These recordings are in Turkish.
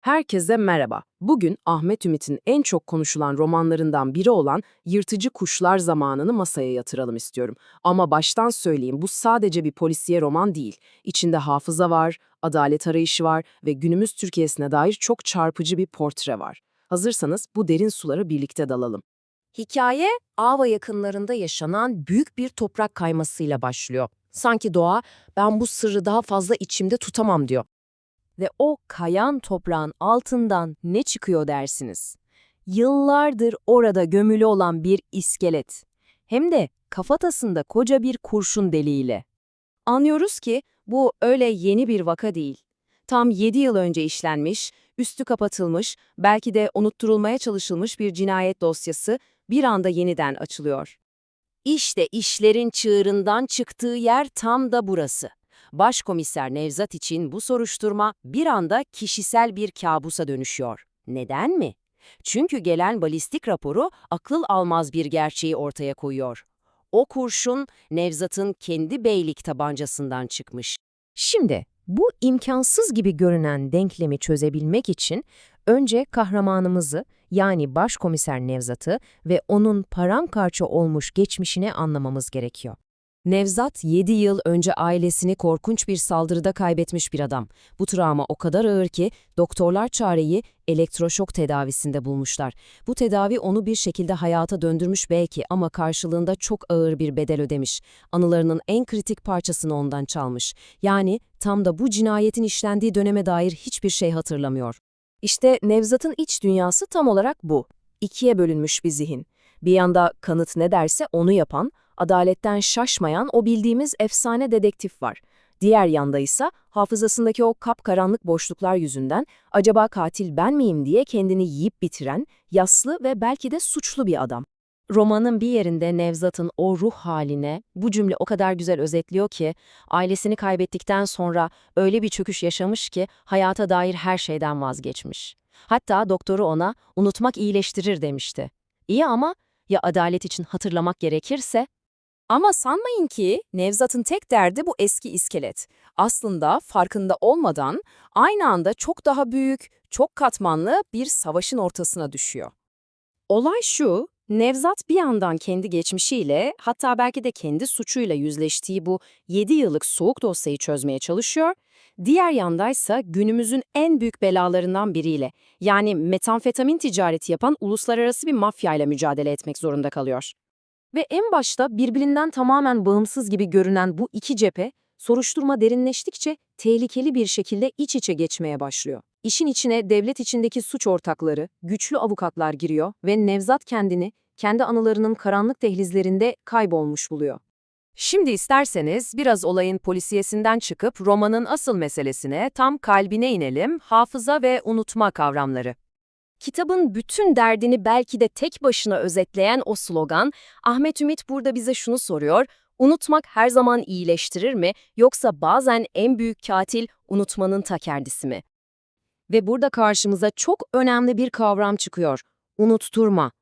Herkese merhaba. Bugün Ahmet Ümit'in en çok konuşulan romanlarından biri olan Yırtıcı Kuşlar Zamanı'nı masaya yatıralım istiyorum. Ama baştan söyleyeyim bu sadece bir polisiye roman değil. İçinde hafıza var, adalet arayışı var ve günümüz Türkiye'sine dair çok çarpıcı bir portre var. Hazırsanız bu derin sulara birlikte dalalım. Hikaye, Ava yakınlarında yaşanan büyük bir toprak kaymasıyla başlıyor. Sanki doğa, ben bu sırrı daha fazla içimde tutamam diyor. Ve o kayan toprağın altından ne çıkıyor dersiniz? Yıllardır orada gömülü olan bir iskelet. Hem de kafatasında koca bir kurşun deliğiyle. Anlıyoruz ki bu öyle yeni bir vaka değil. Tam 7 yıl önce işlenmiş, üstü kapatılmış, belki de unutturulmaya çalışılmış bir cinayet dosyası bir anda yeniden açılıyor. İşte işlerin çığırından çıktığı yer tam da burası. Başkomiser Nevzat için bu soruşturma bir anda kişisel bir kabusa dönüşüyor. Neden mi? Çünkü gelen balistik raporu akıl almaz bir gerçeği ortaya koyuyor. O kurşun Nevzat'ın kendi beylik tabancasından çıkmış. Şimdi bu imkansız gibi görünen denklemi çözebilmek için önce kahramanımızı yani başkomiser Nevzat'ı ve onun paramparça olmuş geçmişini anlamamız gerekiyor. Nevzat 7 yıl önce ailesini korkunç bir saldırıda kaybetmiş bir adam. Bu travma o kadar ağır ki doktorlar çareyi elektroşok tedavisinde bulmuşlar. Bu tedavi onu bir şekilde hayata döndürmüş belki ama karşılığında çok ağır bir bedel ödemiş. Anılarının en kritik parçasını ondan çalmış. Yani tam da bu cinayetin işlendiği döneme dair hiçbir şey hatırlamıyor. İşte Nevzat'ın iç dünyası tam olarak bu. İkiye bölünmüş bir zihin. Bir yanda kanıt ne derse onu yapan, adaletten şaşmayan o bildiğimiz efsane dedektif var. Diğer yanda ise hafızasındaki o kapkaranlık boşluklar yüzünden acaba katil ben miyim diye kendini yiyip bitiren, yaslı ve belki de suçlu bir adam. Romanın bir yerinde Nevzat'ın o ruh haline bu cümle o kadar güzel özetliyor ki, ailesini kaybettikten sonra öyle bir çöküş yaşamış ki hayata dair her şeyden vazgeçmiş. Hatta doktoru ona unutmak iyileştirir demişti. İyi ama ya adalet için hatırlamak gerekirse? Ama sanmayın ki Nevzat'ın tek derdi bu eski iskelet. Aslında farkında olmadan aynı anda çok daha büyük, çok katmanlı bir savaşın ortasına düşüyor. Olay şu, Nevzat bir yandan kendi geçmişiyle hatta belki de kendi suçuyla yüzleştiği bu 7 yıllık soğuk dosyayı çözmeye çalışıyor. Diğer yandaysa günümüzün en büyük belalarından biriyle yani metamfetamin ticareti yapan uluslararası bir mafyayla mücadele etmek zorunda kalıyor. Ve en başta birbirinden tamamen bağımsız gibi görünen bu iki cephe, soruşturma derinleştikçe tehlikeli bir şekilde iç içe geçmeye başlıyor. İşin içine devlet içindeki suç ortakları, güçlü avukatlar giriyor ve Nevzat kendini, kendi anılarının karanlık dehlizlerinde kaybolmuş buluyor. Şimdi isterseniz biraz olayın polisiyesinden çıkıp romanın asıl meselesine, tam kalbine inelim, hafıza ve unutma kavramları. Kitabın bütün derdini belki de tek başına özetleyen o slogan, Ahmet Ümit burada bize şunu soruyor, unutmak her zaman iyileştirir mi yoksa bazen en büyük katil unutmanın ta kendisi mi? Ve burada karşımıza çok önemli bir kavram çıkıyor, unutturma.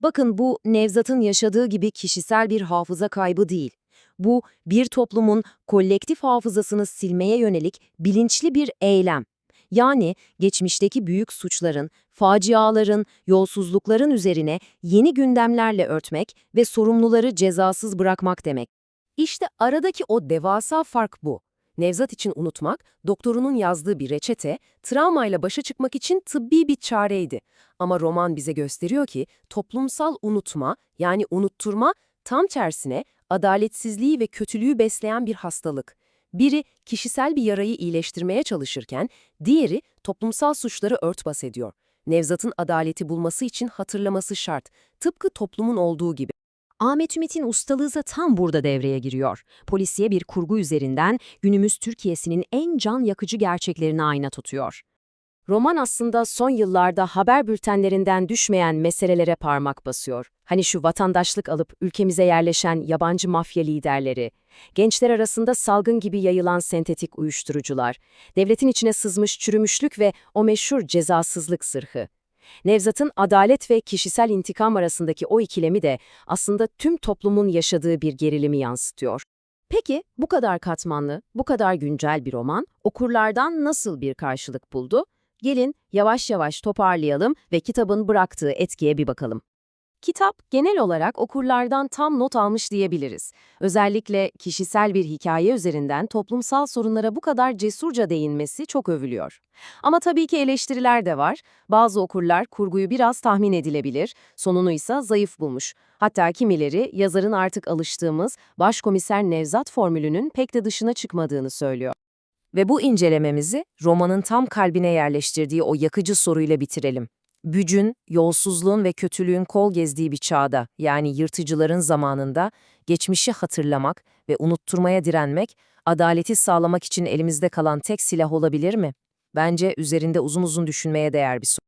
Bakın bu Nevzat'ın yaşadığı gibi kişisel bir hafıza kaybı değil. Bu bir toplumun kolektif hafızasını silmeye yönelik bilinçli bir eylem. Yani geçmişteki büyük suçların, faciaların, yolsuzlukların üzerine yeni gündemlerle örtmek ve sorumluları cezasız bırakmak demek. İşte aradaki o devasa fark bu. Nevzat için unutmak, doktorunun yazdığı bir reçete, travmayla başa çıkmak için tıbbi bir çareydi. Ama roman bize gösteriyor ki toplumsal unutma, yani unutturma, tam tersine adaletsizliği ve kötülüğü besleyen bir hastalık. Biri kişisel bir yarayı iyileştirmeye çalışırken, diğeri toplumsal suçları örtbas ediyor. Nevzat'ın adaleti bulması için hatırlaması şart, tıpkı toplumun olduğu gibi. Ahmet Ümit'in ustalığı da tam burada devreye giriyor. Polisiye bir kurgu üzerinden günümüz Türkiye'sinin en can yakıcı gerçeklerini ayna tutuyor. Roman aslında son yıllarda haber bültenlerinden düşmeyen meselelere parmak basıyor. Hani şu vatandaşlık alıp ülkemize yerleşen yabancı mafya liderleri, gençler arasında salgın gibi yayılan sentetik uyuşturucular, devletin içine sızmış çürümüşlük ve o meşhur cezasızlık sırhı. Nevzat'ın adalet ve kişisel intikam arasındaki o ikilemi de aslında tüm toplumun yaşadığı bir gerilimi yansıtıyor. Peki bu kadar katmanlı, bu kadar güncel bir roman okurlardan nasıl bir karşılık buldu? Gelin yavaş yavaş toparlayalım ve kitabın bıraktığı etkiye bir bakalım. Kitap genel olarak okurlardan tam not almış diyebiliriz. Özellikle kişisel bir hikaye üzerinden toplumsal sorunlara bu kadar cesurca değinmesi çok övülüyor. Ama tabii ki eleştiriler de var. Bazı okurlar kurguyu biraz tahmin edilebilir, sonunu ise zayıf bulmuş. Hatta kimileri yazarın artık alıştığımız başkomiser Nevzat formülünün pek de dışına çıkmadığını söylüyor. Ve bu incelememizi romanın tam kalbine yerleştirdiği o yakıcı soruyla bitirelim. Bücün, yolsuzluğun ve kötülüğün kol gezdiği bir çağda, yani yırtıcıların zamanında, geçmişi hatırlamak ve unutturmaya direnmek, adaleti sağlamak için elimizde kalan tek silah olabilir mi? Bence üzerinde uzun uzun düşünmeye değer bir soru.